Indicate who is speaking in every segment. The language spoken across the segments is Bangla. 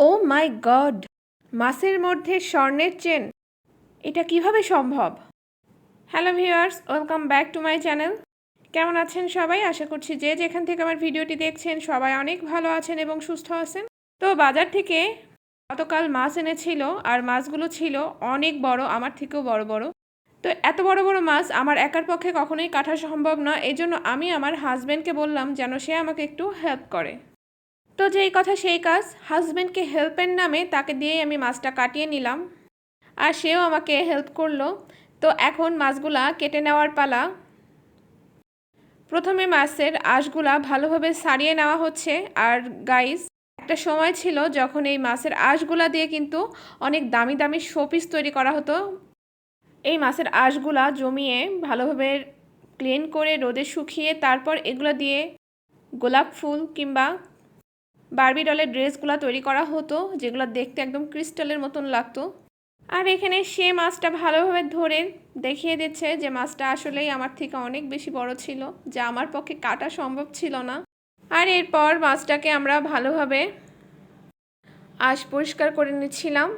Speaker 1: ও মাই গড, মাসের মধ্যে স্বর্ণের চেন, এটা কীভাবে সম্ভব? Hello viewers, welcome back to my channel. কেমন আছেন সবাই? আশা করছি যে যেখান থেকে আমার ভিডিওটি দেখছেন সবাই অনেক ভালো আছেন এবং সুস্থ আছেন। তো বাজার থেকে গতকাল মাছ এনেছিল আর মাছগুলো ছিল অনেক বড়, আমার থেকেও বড় বড়। তো এত বড় বড় মাছ আমার একার পক্ষে কখনোই কাটা সম্ভব না এই জন্য আমি আমার হাজব্যান্ডকে বললাম যেন সে আমাকে একটু হেল্প করে। তো যেই কথা সেই কাজ হাজব্যান্ডকে হেল্পের নামে তাকে দিয়েই আমি মাছটা কাটিয়ে নিলাম। আর সেও আমাকে হেল্প করল। তো এখন মাছগুলা কেটে নেওয়ার পালা। প্রথমে মাছের আঁশগুলা ভালোভাবে সারিয়ে নেওয়া হচ্ছে। আর গাইস একটা সময় ছিল যখন এই মাছের আঁশগুলা দিয়ে কিন্তু অনেক দামি দামি শোপিস তৈরি করা হতো। এই মাছের আঁশগুলা জমিয়ে ভালোভাবে ক্লিন করে রোদে শুকিয়ে তারপর এগুলো দিয়ে গোলাপ ফুল কিংবা বারবি ডলের ড্রেসগুলো তৈরি করা হতো, যেগুলো দেখতে একদম ক্রিস্টালের মতন লাগতো। আর এখানে সে মাছটা ভালোভাবে ধরে দেখিয়ে দিচ্ছে যে মাছটা আসলেই আমার থেকে অনেক বেশি বড় ছিল, যা আমার পক্ষে কাটা সম্ভব ছিল না। আর এরপর মাছটাকে আমরা ভালোভাবে আশ পরিষ্কার করে নিচ্ছিলাম।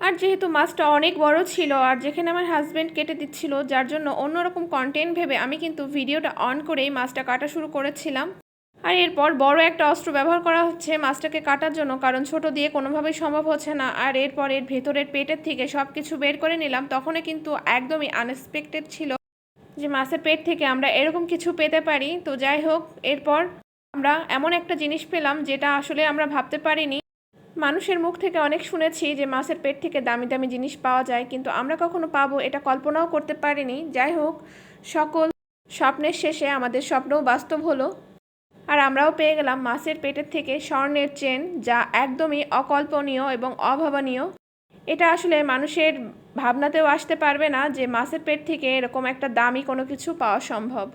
Speaker 1: আর যেহেতু মাছটা অনেক বড় ছিল, আর যেখানে আমার হাজব্যান্ড কেটে দিচ্ছিল, যার জন্য অন্যরকম কন্টেন্ট ভেবে আমি কিন্তু ভিডিওটা অন করেই মাছটা কাটা শুরু করেছিলাম। আর এরপর বড় একটা অস্ত্র ব্যবহার করা হচ্ছে মাছটাকে কাটার জন্য, কারণ ছোট দিয়ে কোনোভাবেই সম্ভব হচ্ছে না। আর এরপর এর ভেতরের পেটের থেকে সব কিছু বের করে নিলাম। তখনই কিন্তু একদমই আনএক্সপেক্টেড ছিল যে মাছের পেট থেকে আমরা এরকম কিছু পেতে পারি। তো যাই হোক, এরপর আমরা এমন একটা জিনিস পেলাম যেটা আসলে আমরা ভাবতে পারিনি। মানুষের মুখ থেকে অনেক শুনেছি যে মাছের পেট থেকে দামি দামি জিনিস পাওয়া যায়, কিন্তু আমরা কখনো পাবো এটা কল্পনাও করতে পারিনি। যাই হোক, সকল স্বপ্নের শেষে আমাদের স্বপ্নও বাস্তব হলো। আর আমরাও পেয়ে গেলাম মাছের পেটের থেকে স্বর্ণের চেন, যা একদমই অকল্পনীয় এবং অভাবনীয়। এটা আসলে মানুষের ভাবনাতেও আসতে পারবে না যে মাছের পেট থেকে এরকম একটা দামি কোনো কিছু পাওয়া সম্ভব।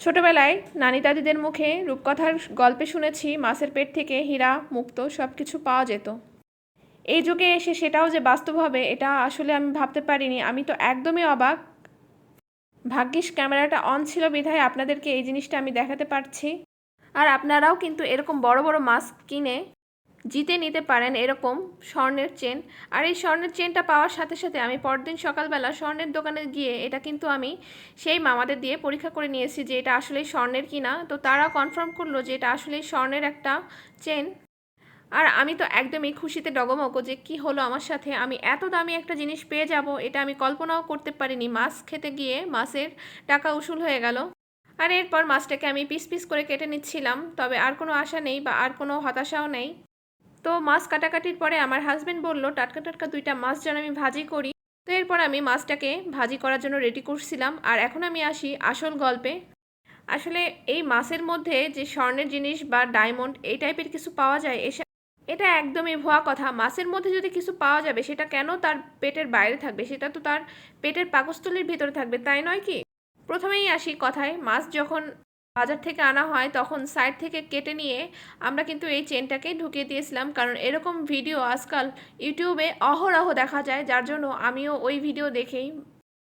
Speaker 1: ছোটবেলায় নানি দাদিদের মুখে রূপকথার গল্পে শুনেছি, মাছের পেট থেকে হীরা, মুক্ত সব কিছু পাওয়া যেত। এই যুগে এসে সেটাও যে বাস্তব হবে, এটা আসলে আমি ভাবতে পারিনি। আমি তো একদমই অবাক। ভাগ্যিস ক্যামেরাটা অন ছিল বিধায় আপনাদেরকে এই জিনিসটা আমি দেখাতে পারছি। আর আপনারাও কিন্তু এরকম বড় বড় মাস্ক কিনে জিতে নিতে পারেন এরকম স্বর্ণের চেন। আর এই স্বর্ণের চেনটা পাওয়ার সাথে সাথে আমি পরদিন সকালবেলা স্বর্ণের দোকানে গিয়ে এটা কিন্তু আমি সেই মামাদের দিয়ে পরীক্ষা করে নিয়েছি যে এটা আসলেই স্বর্ণের কিনা। তো তারা কনফার্ম করল যে এটা আসলেই স্বর্ণের একটা চেন। আর আমি তো একদমই খুশিতে ডগমগ যে কি হলো আমার সাথে। আমি এত দামি একটা জিনিস পেয়ে যাব, এটা আমি কল্পনাও করতে পারিনি। মাছ খেতে গিয়ে মাছের টাকা উসুল হয়ে গেল। আর এরপর মাছটাকে আমি পিস পিস করে কেটে নিচ্ছিলাম, তবে আর কোনো আশা নেই বা আর কোনো হতাশাও নেই। তো মাছ কাটাকাটির পরে আমার হাজব্যান্ড বলল, টাটকা টাটকা দুইটা মাছ যেন আমি ভাজি করি। তো এরপর আমি মাছটাকে ভাজি করার জন্য রেডি করছিলাম। আর এখন আমি আসি আসল গল্পে। আসলে এই মাছের মধ্যে যে স্বর্ণের জিনিস বা ডায়মন্ড এই টাইপের কিছু পাওয়া যায়, এসে এটা একদমই ভুয়া কথা। মাছের মধ্যে যদি কিছু পাওয়া যাবে, সেটা কেন তার পেটের বাইরে থাকবে? সেটা তো তার পেটের পাকস্থলীর ভিতরে থাকবে, তাই নয় কি? প্রথমেই আসি কথায়, মাছ যখন বাজার থেকে আনা হয় তখন সাইড থেকে কেটে নিয়ে আমরা কিন্তু এই চেনটাকেই ঢুকিয়ে দিয়েছিলাম। কারণ এরকম ভিডিও আজকাল ইউটিউবে অহরহ দেখা যায়, যার জন্য আমিও ওই ভিডিও দেখেই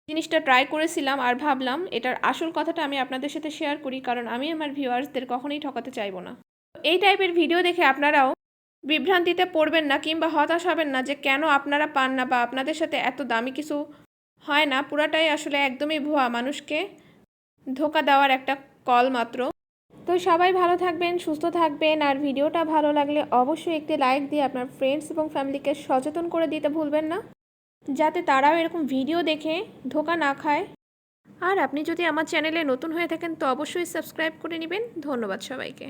Speaker 1: জিনিসটা ট্রাই করেছিলাম আর ভাবলাম এটার আসল কথাটা আমি আপনাদের সাথে শেয়ার করি, কারণ আমি আমার ভিউয়ার্সদের কখনোই ঠকাতে চাইব না। এই টাইপের ভিডিও দেখে আপনারাও বিভ্রান্তিতে পড়বেন না কিংবা হতাশ হবেন না যে কেন আপনারা পান না বা আপনাদের সাথে এত দামি কিছু হয় না, পুরাটাই আসলে একদমই ভুয়া মানুষকে ধোকা দেওয়ার একটা কল মাত্র। তো সবাই ভালো থাকবেন, সুস্থ থাকবেন, আর ভিডিওটা ভালো লাগলে অবশ্যই একটি লাইক দিয়ে আপনার ফ্রেন্ডস এবং ফ্যামিলিকে সচেতন করে দিতে ভুলবেন না। যাতে তারাও এরকম ভিডিও দেখে ধোকা না খায়। আর আপনি যদি আমার চ্যানেলে নতুন হয়ে থাকেন, তো অবশ্যই সাবস্ক্রাইব করে নেবেন। ধন্যবাদ সবাইকে।